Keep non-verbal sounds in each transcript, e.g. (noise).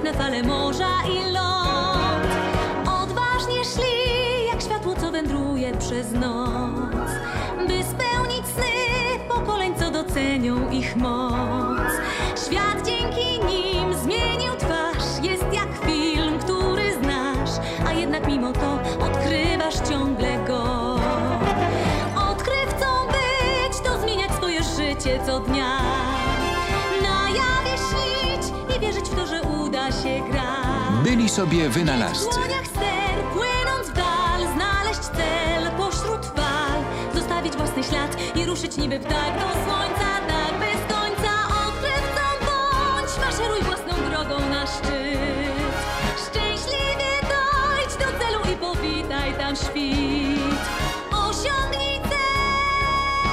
błękitne fale morza i ląd. Odważnie szli, jak światło, co wędruje przez noc. By spełnić sny pokoleń, co docenią ich moc. Świat dzięki nim zmienił twarz, jest jak film, który znasz, a jednak mimo to odkrywasz ciągle go. Odkrywcą być to zmieniać swoje życie co dnia. Na jawie śnić Byli sobie W wynalazcy. ster, płynąc w dal, znaleźć cel pośród fal, zostawić własny ślad i ruszyć niby ptak do słońca, tak bez końca. Odkrywcą bądź, maszeruj własną drogą na szczyt. Szczęśliwie dojdź do celu i powitaj tam świt. Osiągnij cel,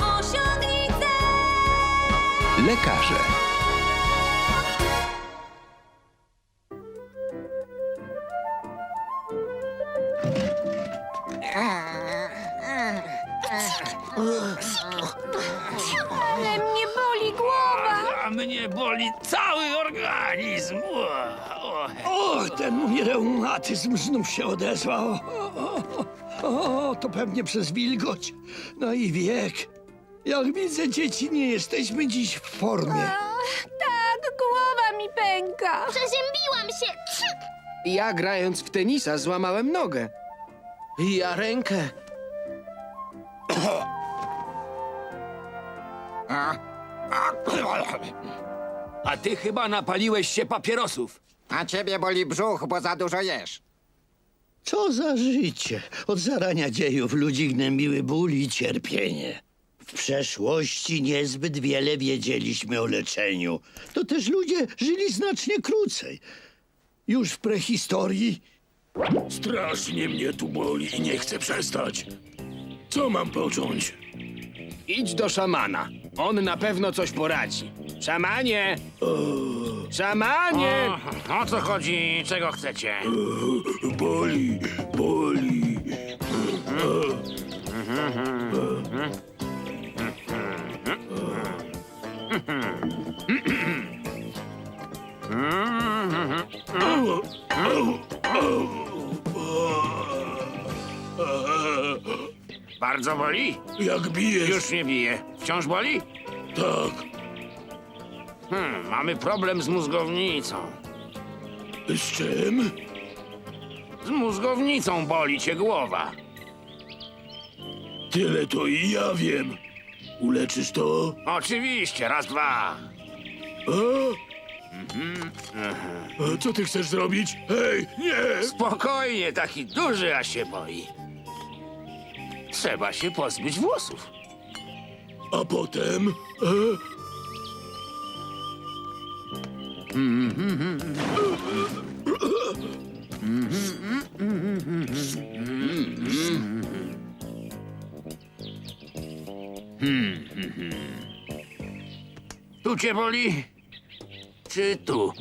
osiągnij cel. Lekarze. Mnie boli cały organizm. O, o. O, ten mój reumatyzm znów się odezwał. O, o, o, to pewnie przez wilgoć. No i wiek. Jak widzę, dzieci, nie jesteśmy dziś w formie. Tak, głowa mi pęka. Przeziębiłam się! Ja grając w tenisa złamałem nogę. I ja rękę. A ty chyba napaliłeś się papierosów. A ciebie boli brzuch, bo za dużo jesz. Co za życie. Od zarania dziejów ludzi gnębiły ból i cierpienie. W przeszłości niezbyt wiele wiedzieliśmy o leczeniu. To też ludzie żyli znacznie krócej. Już w prehistorii Strasznie mnie tu boli i nie chcę przestać. Co mam począć? Idź do szamana. On na pewno coś poradzi. Szamanie! Szamanie! O co chodzi? Czego chcecie? Boli, boli. (laughs) Bardzo boli? Jak bijesz? Już nie bije. Wciąż boli? Tak. Hmm, mamy problem z mózgownicą. Z czym? Z mózgownicą boli cię głowa. Tyle to i ja wiem. Uleczysz to? Oczywiście, raz, dwa. A? A co ty chcesz zrobić? Hej, nie! Spokojnie, taki duży, a się boi. Trzeba się pozbyć włosów. A potem? E? Tu cię boli? Czy tu?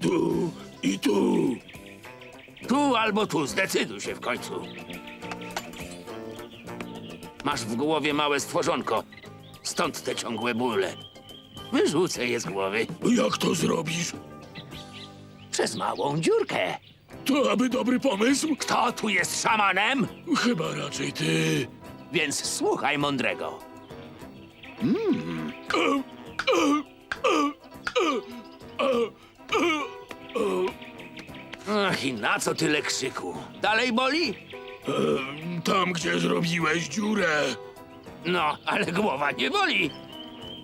Tu i tu. Tu albo tu, zdecyduj się w końcu. Masz w głowie małe stworzonko. Stąd te ciągłe bóle. Wyrzucę je z głowy Jak to zrobisz? przez małą dziurkę. To aby dobry pomysł? Kto tu jest szamanem? Chyba raczej ty. Więc słuchaj mądrego. Ach, i na co tyle krzyku? Dalej boli? Tam, gdzie zrobiłeś dziurę. No, ale głowa nie boli.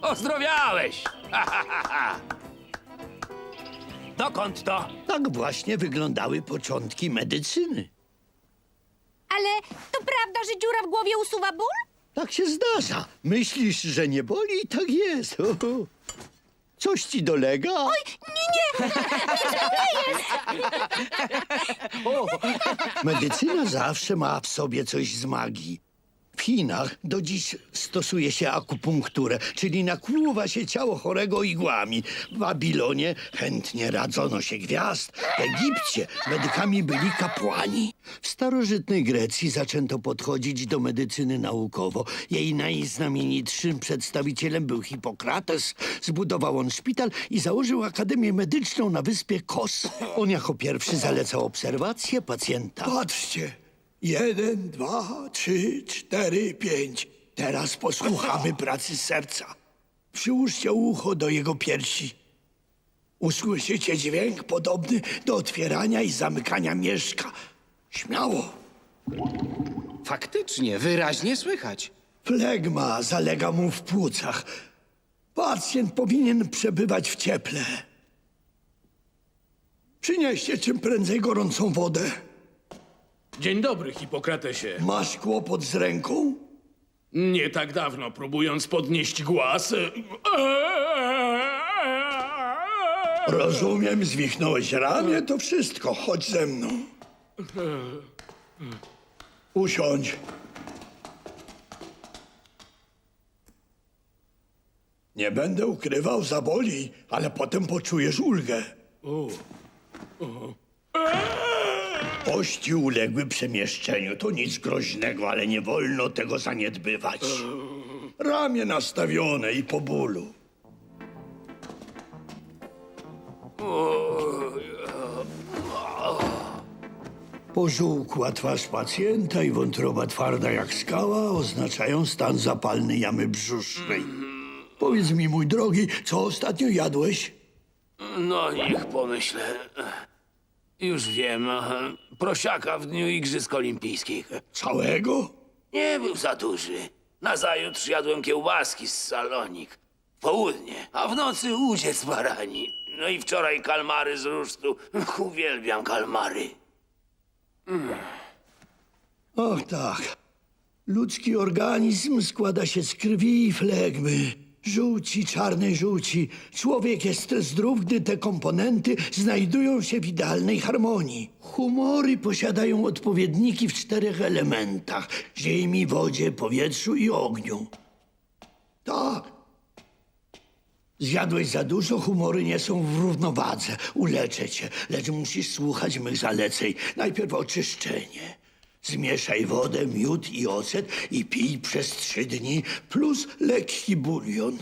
Ozdrowiałeś. Ha, ha, ha, ha. Dokąd to? tak właśnie wyglądały początki medycyny. Ale to prawda, że dziura w głowie usuwa ból? Tak się zdarza. Myślisz, że nie boli? Tak jest. (laughs) Coś ci dolega? Oj, Medycyna zawsze ma w sobie coś z magii. W Chinach do dziś stosuje się akupunkturę, czyli nakłuwa się ciało chorego igłami. W Babilonie chętnie radzono się gwiazd. W Egipcie medykami byli kapłani. W starożytnej Grecji zaczęto podchodzić do medycyny naukowo. Jej najznamienitszym przedstawicielem był Hipokrates. Zbudował on szpital i założył Akademię Medyczną na wyspie Kos. On jako pierwszy zalecał obserwację pacjenta. Patrzcie, Jeden, dwa, trzy, cztery, pięć. Teraz posłuchamy pracy serca. Przyłóżcie ucho do jego piersi. Usłyszycie dźwięk podobny do otwierania i zamykania mieszka. Śmiało. Faktycznie, wyraźnie słychać. Flegma zalega mu w płucach. Pacjent powinien przebywać w cieple. Przynieście czym prędzej gorącą wodę. Dzień dobry, Hipokratesie. Masz kłopot z ręką? Nie tak dawno, próbując podnieść głaz... e, Rozumiem, zwichnąłeś ramię, to wszystko. Chodź ze mną. Usiądź. Nie będę ukrywał, zaboli, ale potem poczujesz ulgę. Kości uległy przemieszczeniu. To nic groźnego, ale nie wolno tego zaniedbywać. Ramię nastawione i po bólu. Pożółkła twarz pacjenta i wątroba twarda jak skała oznaczają stan zapalny jamy brzusznej. Powiedz mi, mój drogi, co ostatnio jadłeś? No, niech pomyślę. Już wiem. Prosiaka w dniu Igrzysk Olimpijskich. Całego? Nie był za duży. Nazajutrz jadłem kiełbaski z salonik. W południe, a w nocy uciec barani. No i wczoraj kalmary z rusztu. (laughs) Uwielbiam kalmary. Och tak. Ludzki organizm składa się z krwi i flegmy. Żółci, czarnej żółci. Człowiek jest zdrów, gdy te komponenty znajdują się w idealnej harmonii. Humory posiadają odpowiedniki w czterech elementach: ziemi, wodzie, powietrzu i ogniu. Tak. Zjadłeś za dużo, humory nie są w równowadze. Uleczę cię, lecz musisz słuchać mych zaleceń. Najpierw oczyszczenie. Zmieszaj wodę, miód i ocet i pij przez trzy dni, plus lekki bulion.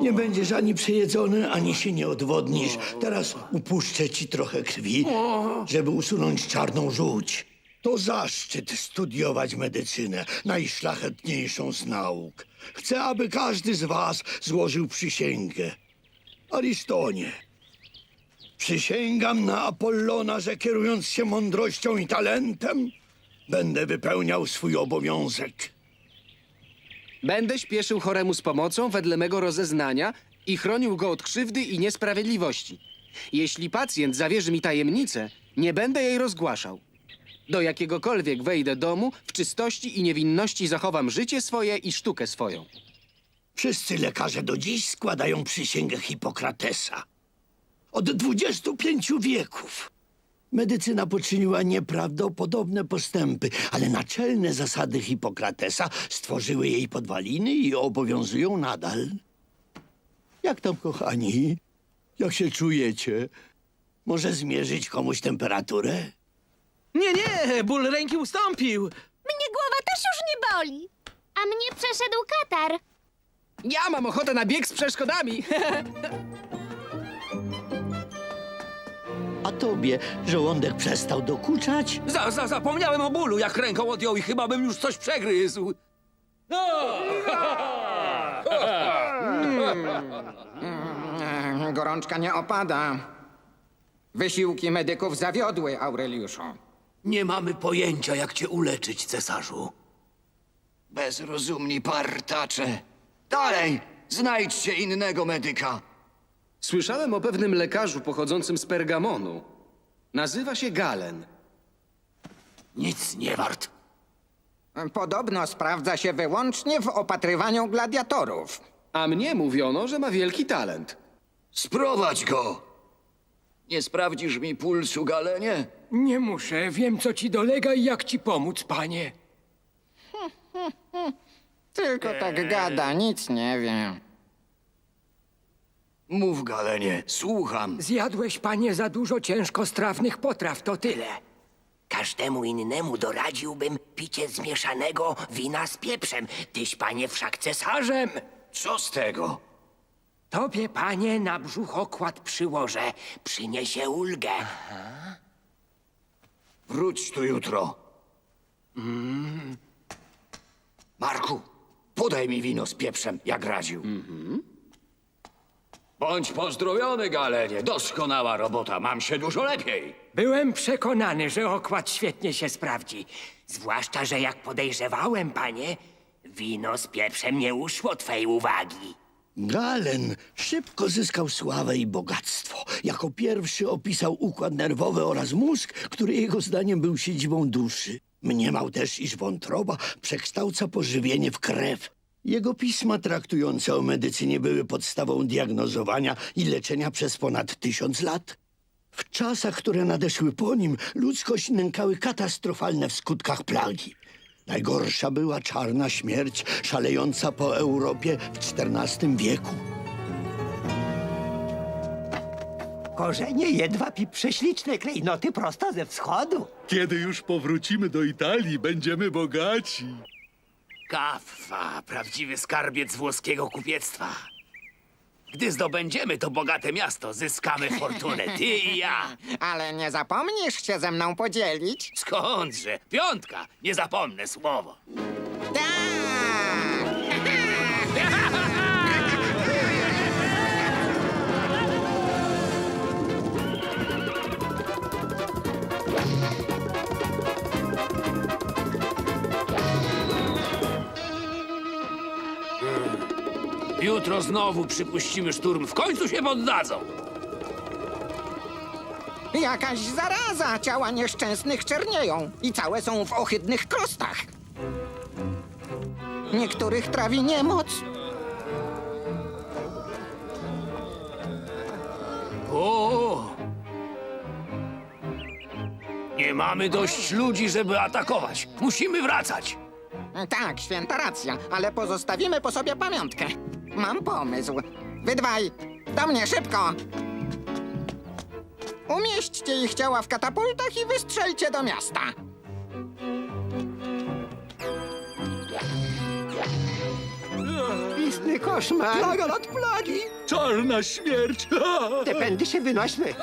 Nie będziesz ani przejedzony, ani się nie odwodnisz. Teraz upuszczę ci trochę krwi, żeby usunąć czarną żółć. To zaszczyt studiować medycynę, najszlachetniejszą z nauk. Chcę, aby każdy z was złożył przysięgę. Aristonie, przysięgam na Apollona, że kierując się mądrością i talentem, będę wypełniał swój obowiązek. Będę śpieszył choremu z pomocą wedle mego rozeznania i chronił go od krzywdy i niesprawiedliwości. Jeśli pacjent zawierzy mi tajemnicę, nie będę jej rozgłaszał. Do jakiegokolwiek wejdę domu, w czystości i niewinności zachowam życie swoje i sztukę swoją. Wszyscy lekarze do dziś składają przysięgę Hipokratesa. Od 25 wieków. Medycyna poczyniła nieprawdopodobne postępy, ale naczelne zasady Hipokratesa stworzyły jej podwaliny i obowiązują nadal. Jak tam, kochani? Jak się czujecie? Może zmierzyć komuś temperaturę? Nie, nie, ból ręki ustąpił. Mnie głowa też już nie boli. A mnie przeszedł katar. Ja mam ochotę na bieg z przeszkodami. (laughs) A tobie żołądek przestał dokuczać? Za, za, zapomniałem o bólu, jak ręką odjął i chyba bym już coś przegryzł. Mm, Gorączka nie opada. Wysiłki medyków zawiodły, Aureliuszu. Nie mamy pojęcia, jak cię uleczyć, cesarzu. Bezrozumni partacze. Dalej, znajdźcie innego medyka. Słyszałem o pewnym lekarzu pochodzącym z Pergamonu. Nazywa się Galen. Nic nie wart. Podobno sprawdza się wyłącznie w opatrywaniu gladiatorów. A mnie mówiono, że ma wielki talent. Sprowadź go. Nie sprawdzisz mi pulsu, Galenie? Nie muszę, wiem co ci dolega i jak ci pomóc, panie. Tylko tak gada, nic nie wiem. Mów, Galenie, słucham. Zjadłeś, panie, za dużo ciężkostrawnych potraw, to tyle. Każdemu innemu doradziłbym picie zmieszanego wina z pieprzem. Tyś, panie, wszak cesarzem. Co z tego? Tobie, panie, na brzuchokład przyłożę. Przyniesie ulgę. Wróć tu jutro. Marku, podaj mi wino z pieprzem, jak radził. Bądź pozdrowiony, Galenie. Doskonała robota. Mam się dużo lepiej. Byłem przekonany, że okład świetnie się sprawdzi. Zwłaszcza, że jak podejrzewałem, panie, wino z pieprzem nie uszło twej uwagi. Galen szybko zyskał sławę i bogactwo. Jako pierwszy opisał układ nerwowy oraz mózg, który jego zdaniem był siedzibą duszy. Mniemał też, iż wątroba przekształca pożywienie w krew. Jego pisma traktujące o medycynie były podstawą diagnozowania i leczenia przez ponad tysiąc lat. W czasach, które nadeszły po nim, ludzkość nękały katastrofalne w skutkach plagi. Najgorsza była czarna śmierć szalejąca po Europie w XIV wieku. Korzenie jedwab i prześliczne klejnoty prosto ze wschodu. Kiedy już powrócimy do Italii, będziemy bogaci. Kaffa, prawdziwy skarbiec włoskiego kupiectwa. Gdy zdobędziemy to bogate miasto, zyskamy fortunę, ty i ja. (laughs) Ale nie zapomnisz się ze mną podzielić? Skądże? Piątka! Nie zapomnę słowo. Jutro znowu przypuścimy szturm. W końcu się poddadzą. Jakaś zaraza! Ciała nieszczęsnych czernieją i całe są w ohydnych krostach. Niektórych trawi niemoc. O! Nie mamy dość ludzi, żeby atakować. Musimy wracać. Tak, święta racja, ale pozostawimy po sobie pamiątkę. Mam pomysł. Wy dwaj, do mnie szybko! Umieśćcie ich ciała w katapultach i wystrzelcie do miasta. Istny koszmar. Plaga nad plagi! Czarna śmierć! Te pędy się wynośmy.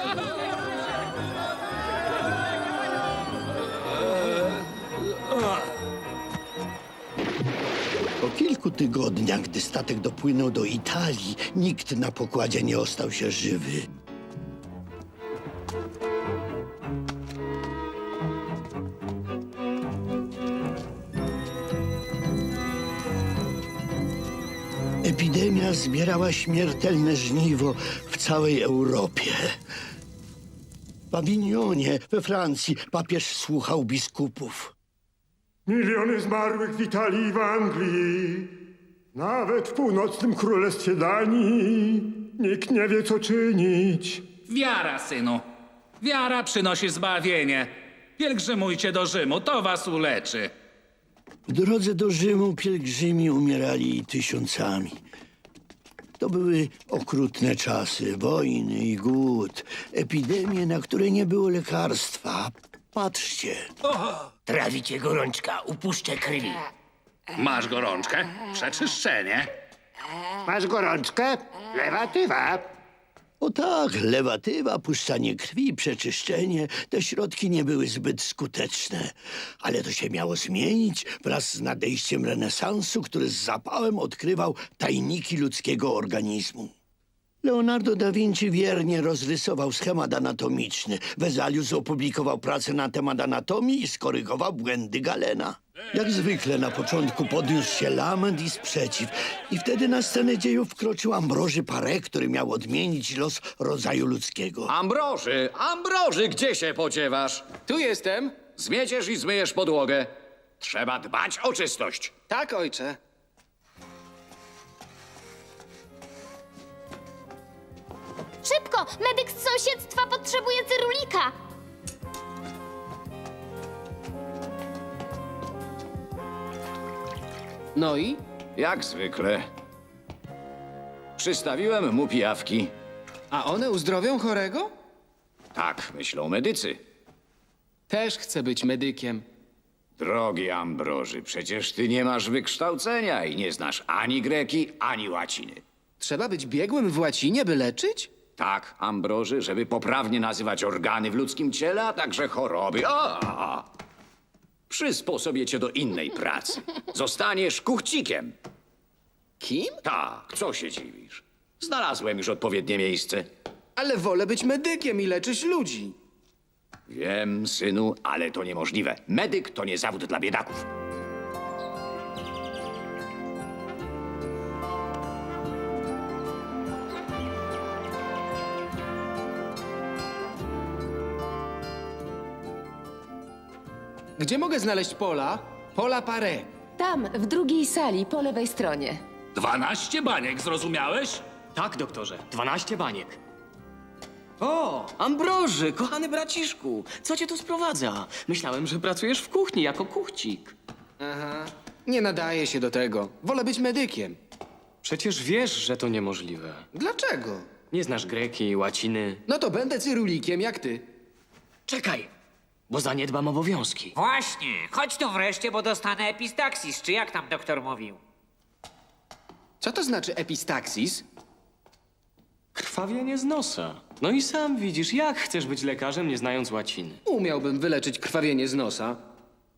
Kilku tygodniach, gdy statek dopłynął do Italii, nikt na pokładzie nie ostał się żywy. Epidemia zbierała śmiertelne żniwo w całej Europie. W Awignonie, we Francji, papież słuchał biskupów. Miliony zmarłych w Italii i w Anglii. Nawet w północnym królestwie Danii. Nikt nie wie, co czynić. Wiara, synu. Wiara przynosi zbawienie. Pielgrzymujcie do Rzymu, to was uleczy. W drodze do Rzymu pielgrzymi umierali tysiącami. To były okrutne czasy, wojny i głód, epidemie, na które nie było lekarstwa. Patrzcie, Trawi cię gorączka, upuszczę krwi. Masz gorączkę? Przeczyszczenie. Masz gorączkę? Lewatywa. o tak, lewatywa, puszczanie krwi, przeczyszczenie, te środki nie były zbyt skuteczne. Ale to się miało zmienić wraz z nadejściem renesansu, który z zapałem odkrywał tajniki ludzkiego organizmu. Leonardo da Vinci wiernie rozrysował schemat anatomiczny. Wezalius opublikował pracę na temat anatomii i skorygował błędy Galena. Jak zwykle na początku podniósł się lament i sprzeciw. I wtedy na scenę dziejów wkroczył Ambroży Paré, który miał odmienić los rodzaju ludzkiego. Ambroży, Ambroży, gdzie się podziewasz? Tu jestem. Zmieciesz i zmyjesz podłogę. Trzeba dbać o czystość. Tak, ojcze. Medyk z sąsiedztwa potrzebuje cyrulika! No i? Jak zwykle. Przystawiłem mu pijawki. A one uzdrowią chorego? Tak, myślą medycy. Też chcę być medykiem. Drogi Ambroży, przecież ty nie masz wykształcenia i nie znasz ani greki, ani łaciny. Trzeba być biegłym w łacinie, by leczyć? Tak, Ambroży, żeby poprawnie nazywać organy w ludzkim ciele, a także choroby. A! Przysposobię cię do innej pracy. Zostaniesz kuchcikiem. Kim? Tak, co się dziwisz? Znalazłem już odpowiednie miejsce. Ale wolę być medykiem i leczyć ludzi. Wiem, synu, ale to niemożliwe. Medyk to nie zawód dla biedaków. Gdzie mogę znaleźć Pola? Pola Paré. Tam, w drugiej sali, po lewej stronie. Dwanaście baniek, zrozumiałeś? Tak, doktorze, 12 baniek. O, Ambroży, kochany braciszku, co cię tu sprowadza? Myślałem, że pracujesz w kuchni jako kuchcik. Aha. Nie nadaje się do tego. Wolę być medykiem. Przecież wiesz, że to niemożliwe. Dlaczego? Nie znasz greki, łaciny. No to będę cyrulikiem jak ty. Czekaj, bo zaniedbam obowiązki. Właśnie, chodź tu wreszcie, bo dostanę epistaxis, czy jak tam doktor mówił? Co to znaczy epistaxis? Krwawienie z nosa. No i sam widzisz, jak chcesz być lekarzem, nie znając łaciny. Umiałbym wyleczyć krwawienie z nosa,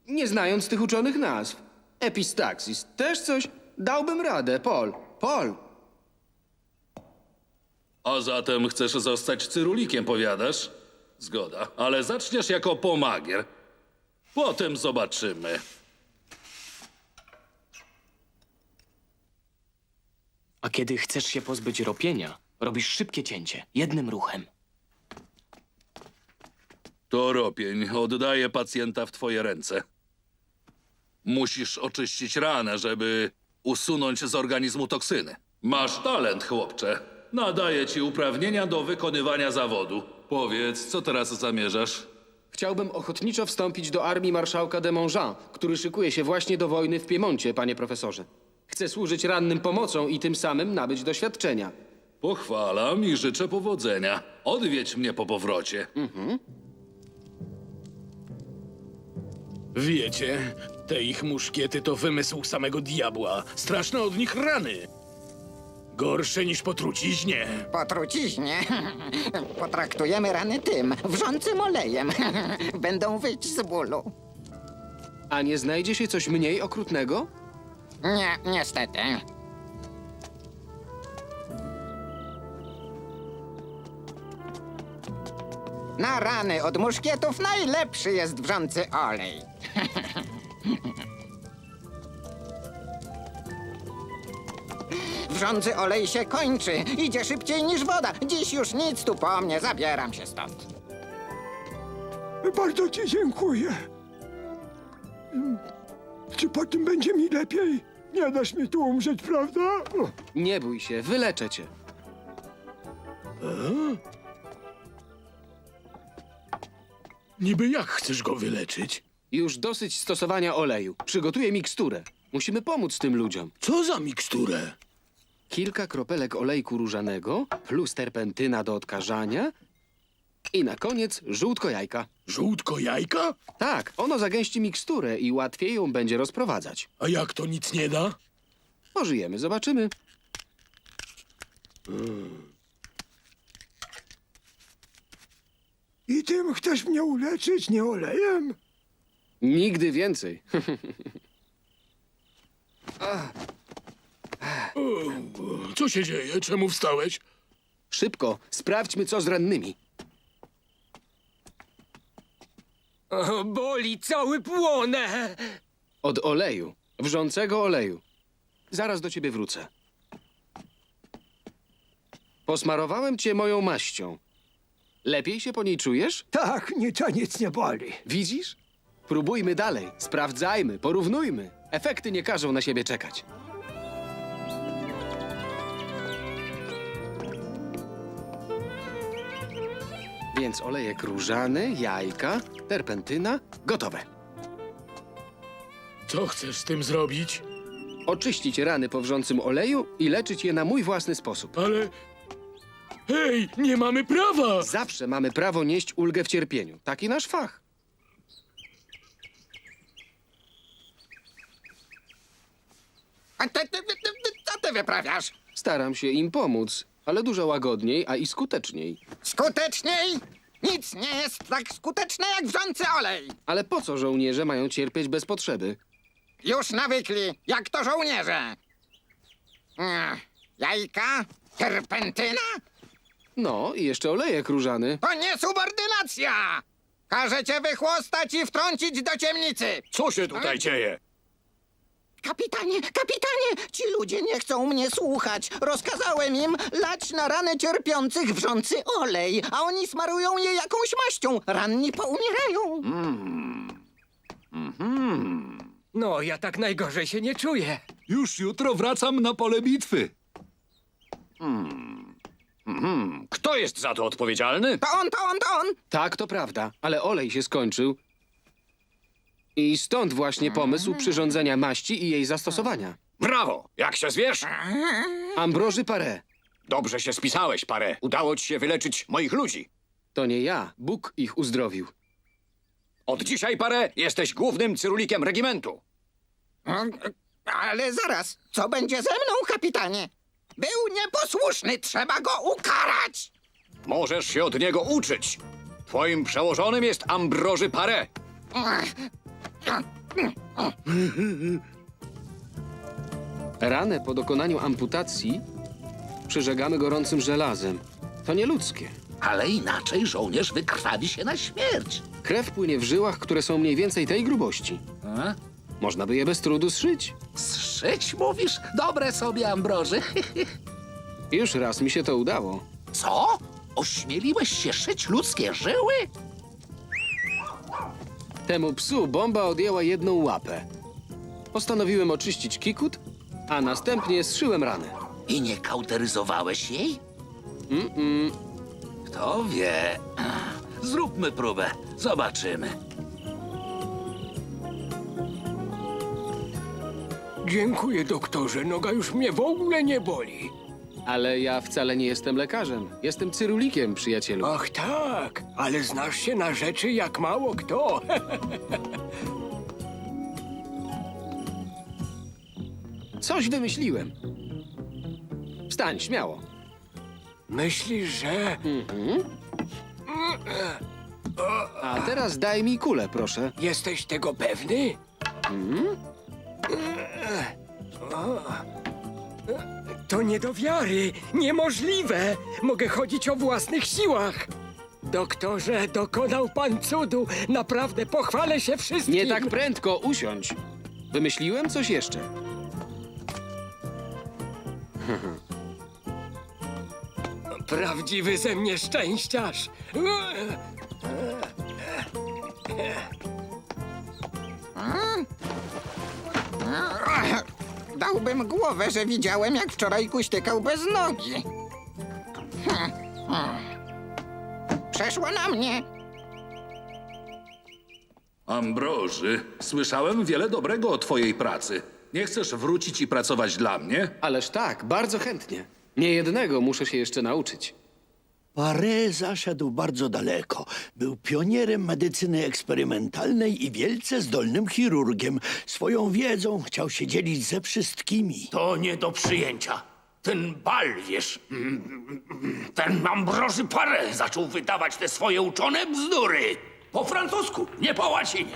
nie znając tych uczonych nazw. Epistaxis. Też coś? Dałbym radę, Pol. Pol. A zatem chcesz zostać cyrulikiem, powiadasz? Zgoda, ale zaczniesz jako pomagier. Potem zobaczymy. A kiedy chcesz się pozbyć ropienia, robisz szybkie cięcie, jednym ruchem. To ropień. Oddaję pacjenta w twoje ręce. Musisz oczyścić ranę, żeby usunąć z organizmu toksyny. Masz talent, chłopcze. Nadaję ci uprawnienia do wykonywania zawodu. Powiedz, co teraz zamierzasz? Chciałbym ochotniczo wstąpić do armii marszałka de Monjean, który szykuje się właśnie do wojny w Piemoncie, panie profesorze. Chcę służyć rannym pomocą i tym samym nabyć doświadczenia. Pochwalam i życzę powodzenia. Odwiedź mnie po powrocie. Wiecie, te ich muszkiety to wymysł samego diabła. Straszne od nich rany. Gorsze niż po truciźnie. Po truciźnie (laughs) potraktujemy rany tym, wrzącym olejem. (laughs) Będą wyć z bólu. A nie znajdzie się coś mniej okrutnego? Nie, niestety. Na rany od muszkietów najlepszy jest wrzący olej. (laughs) Wrzący olej się kończy. Idzie szybciej niż woda. Dziś już nic tu po mnie. Zabieram się stąd. Bardzo ci dziękuję. Czy po tym będzie mi lepiej? Nie dasz mi tu umrzeć, prawda? Nie bój się, wyleczę cię. Niby jak chcesz go wyleczyć? Już dosyć stosowania oleju. Przygotuję miksturę. Musimy pomóc tym ludziom. Co za miksturę? Kilka kropelek olejku różanego, plus terpentyna do odkażania i na koniec żółtko jajka. Żółtko jajka? Tak, ono zagęści miksturę i łatwiej ją będzie rozprowadzać. A jak to nic nie da? Pożyjemy, zobaczymy. I tym chcesz mnie uleczyć, nie olejem? Nigdy więcej. (laughs) Co się dzieje? Czemu wstałeś? Szybko, sprawdźmy co z rannymi. O, boli, cały płonę! Od oleju, wrzącego oleju. Zaraz do ciebie wrócę. Posmarowałem cię moją maścią. Lepiej się po niej czujesz? Tak, nic, nic nie boli. Widzisz? Próbujmy dalej, sprawdzajmy, porównujmy. Efekty nie każą na siebie czekać. Więc olejek różany, jajka, terpentyna, gotowe. Co chcesz z tym zrobić? Oczyścić rany po wrzącym oleju i leczyć je na mój własny sposób. Ale... Hej, nie mamy prawa! Zawsze mamy prawo nieść ulgę w cierpieniu. Taki nasz fach. A ty, ty, ty, ty, co ty wyprawiasz? Staram się im pomóc, ale dużo łagodniej, a i skuteczniej. Skuteczniej? Nic nie jest tak skuteczne jak wrzący olej. Ale po co żołnierze mają cierpieć bez potrzeby? Już nawykli, jak to żołnierze. Ech, Jajka? Terpentyna? No, i jeszcze olejek różany. To niesubordynacja! Każę cię wychłostać i wtrącić do ciemnicy. Co się tutaj dzieje? Kapitanie, kapitanie, ci ludzie nie chcą mnie słuchać. Rozkazałem im lać na rany cierpiących wrzący olej, a oni smarują je jakąś maścią. Ranni poumierają. No, ja tak najgorzej się nie czuję. Już jutro wracam na pole bitwy. Hmm, kto jest za to odpowiedzialny? To on, to on, to on. Tak, to prawda, ale olej się skończył. I stąd właśnie pomysł przyrządzenia maści i jej zastosowania. Brawo! Jak się zwiesz? Ambroży Paré. Dobrze się spisałeś, parę. Udało ci się wyleczyć moich ludzi. To nie ja, Bóg ich uzdrowił. Od dzisiaj, parę, jesteś głównym cyrulikiem regimentu. Ale zaraz, co będzie ze mną, kapitanie? Był nieposłuszny, trzeba go ukarać. Możesz się od niego uczyć. Twoim przełożonym jest Ambroży Parę. Ranę po dokonaniu amputacji przyżegamy gorącym żelazem. To nieludzkie. Ale inaczej żołnierz wykrwawi się na śmierć. Krew płynie w żyłach, które są mniej więcej tej grubości. A? Można by je bez trudu zszyć. Zszyć, mówisz? Dobre sobie, Ambroży. Już raz mi się to udało. Co? Ośmieliłeś się szyć ludzkie żyły? Temu psu bomba odjęła jedną łapę. Postanowiłem oczyścić kikut, a następnie zszyłem ranę. I nie kauteryzowałeś jej? Mm-mm. Kto wie? Zróbmy próbę. Zobaczymy. Dziękuję, doktorze. Noga już mnie w ogóle nie boli. Ale ja wcale nie jestem lekarzem. Jestem cyrulikiem, przyjacielu. Ach tak, ale znasz się na rzeczy jak mało kto. (laughs) Coś wymyśliłem. Wstań, śmiało. Myślisz, że... Mhm. A teraz daj mi kulę, proszę. Jesteś tego pewny? To nie do wiary. Niemożliwe. Mogę chodzić o własnych siłach. Doktorze, dokonał pan cudu. Naprawdę pochwalę się wszystkim. Nie tak prędko, usiądź. Wymyśliłem coś jeszcze. Prawdziwy ze mnie szczęściarz. Dałbym głowę, że widziałem, jak wczoraj kuśtykał bez nogi. Hm, hm. Przeszło na mnie. Ambroży, słyszałem wiele dobrego o twojej pracy. Nie chcesz wrócić i pracować dla mnie? Ależ tak, bardzo chętnie. Nie jednego muszę się jeszcze nauczyć. Paré zaszedł bardzo daleko. Był pionierem medycyny eksperymentalnej i wielce zdolnym chirurgiem. Swoją wiedzą chciał się dzielić ze wszystkimi. To nie do przyjęcia. Ten bal, wiesz, ten Ambroży Paré zaczął wydawać te swoje uczone bzdury. Po francusku, nie po łacinie.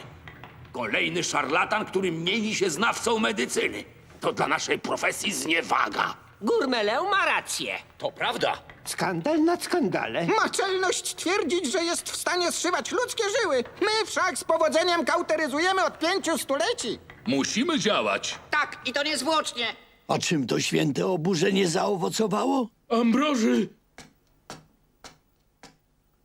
Kolejny szarlatan, który mieni się znawcą medycyny. To dla naszej profesji zniewaga. Gurmelę ma rację. To prawda. Skandal nad skandalem. Ma czelność twierdzić, że jest w stanie zszywać ludzkie żyły. My wszak z powodzeniem kauteryzujemy od pięciu stuleci. Musimy działać. Tak, i to niezwłocznie. A czym to święte oburzenie zaowocowało? Ambroży!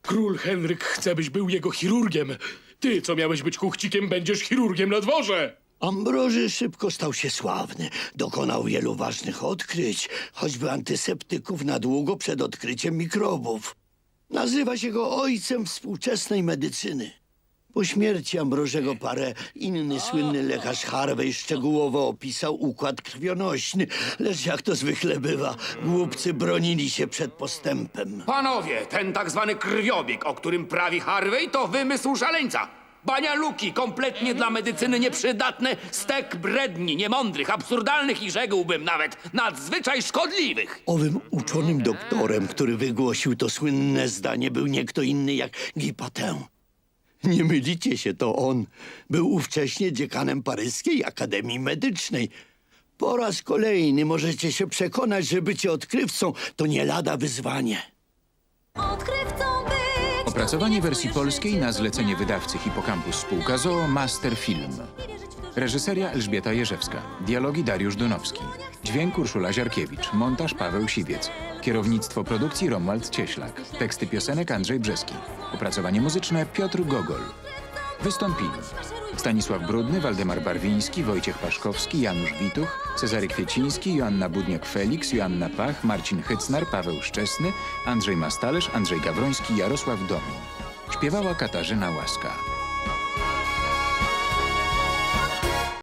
Król Henryk chce, byś był jego chirurgiem. Ty, co miałeś być kuchcikiem, będziesz chirurgiem na dworze. Ambroży szybko stał się sławny. Dokonał wielu ważnych odkryć, choćby antyseptyków na długo przed odkryciem mikrobów. Nazywa się go ojcem współczesnej medycyny. Po śmierci Ambrożego Parę inny słynny lekarz Harvey szczegółowo opisał układ krwionośny, lecz jak to zwykle bywa, głupcy bronili się przed postępem. Panowie, ten tak zwany krwiobieg, o którym prawi Harvey, to wymysł szaleńca. Bania luki, kompletnie dla medycyny nieprzydatne, stek bredni, niemądrych, absurdalnych i rzekłbym nawet nadzwyczaj szkodliwych. Owym uczonym doktorem, który wygłosił to słynne zdanie, był nie kto inny jak Gipatin. Nie mylicie się, to on. Był ówcześnie dziekanem paryskiej Akademii Medycznej. Po raz kolejny możecie się przekonać, że bycie odkrywcą to nie lada wyzwanie. Odkrywcą Opracowanie wersji polskiej na zlecenie wydawcy Hipocampus Spółka Zoo Master Film. Reżyseria Elżbieta Jerzewska. Dialogi Dariusz Donowski. Dźwięk Urszula Ziarkiewicz. Montaż Paweł Siwiec. Kierownictwo produkcji Romuald Cieślak. Teksty piosenek Andrzej Brzeski. Opracowanie muzyczne Piotr Gogol. Wystąpili Stanisław Brudny, Waldemar Barwiński, Wojciech Paszkowski, Janusz Wituch, Cezary Kwieciński, Joanna Budniak-Felix, Joanna Pach, Marcin Hycnar, Paweł Szczesny, Andrzej Mastalerz, Andrzej Gawroński, Jarosław Domin. Śpiewała Katarzyna Łaska.